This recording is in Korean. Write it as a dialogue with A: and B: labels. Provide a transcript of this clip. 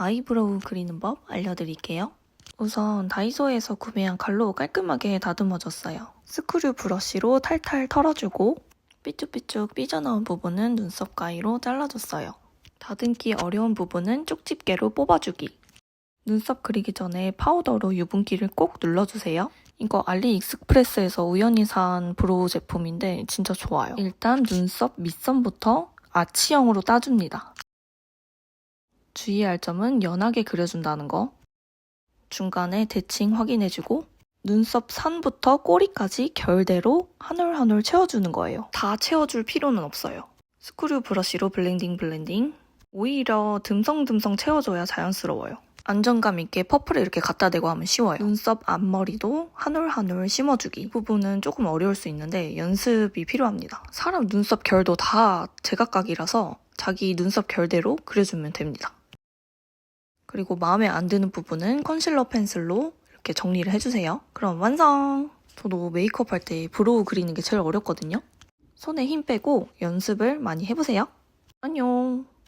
A: 아이브로우 그리는 법 알려드릴게요. 우선 다이소에서 구매한 칼로 깔끔하게 다듬어줬어요. 스크류 브러쉬로 탈탈 털어주고 삐쭉삐쭉 삐져나온 부분은 눈썹 가위로 잘라줬어요. 다듬기 어려운 부분은 쪽집게로 뽑아주기. 눈썹 그리기 전에 파우더로 유분기를 꼭 눌러주세요. 이거 알리익스프레스에서 우연히 산 브로우 제품인데 진짜 좋아요. 일단 눈썹 밑선부터 아치형으로 따줍니다. 주의할 점은 연하게 그려준다는 거. 중간에 대칭 확인해주고 눈썹 산부터 꼬리까지 결대로 한 올 한 올 채워주는 거예요. 다 채워줄 필요는 없어요. 스크류 브러쉬로 블렌딩 블렌딩. 오히려 듬성듬성 채워줘야 자연스러워요. 안정감 있게 퍼플에 이렇게 갖다 대고 하면 쉬워요. 눈썹 앞머리도 한 올 한 올 심어주기. 이 부분은 조금 어려울 수 있는데 연습이 필요합니다. 사람 눈썹 결도 다 제각각이라서 자기 눈썹 결대로 그려주면 됩니다. 그리고 마음에 안 드는 부분은 컨실러 펜슬로 이렇게 정리를 해주세요. 그럼 완성! 저도 메이크업 할 때 브로우 그리는 게 제일 어렵거든요. 손에 힘 빼고 연습을 많이 해보세요. 안녕!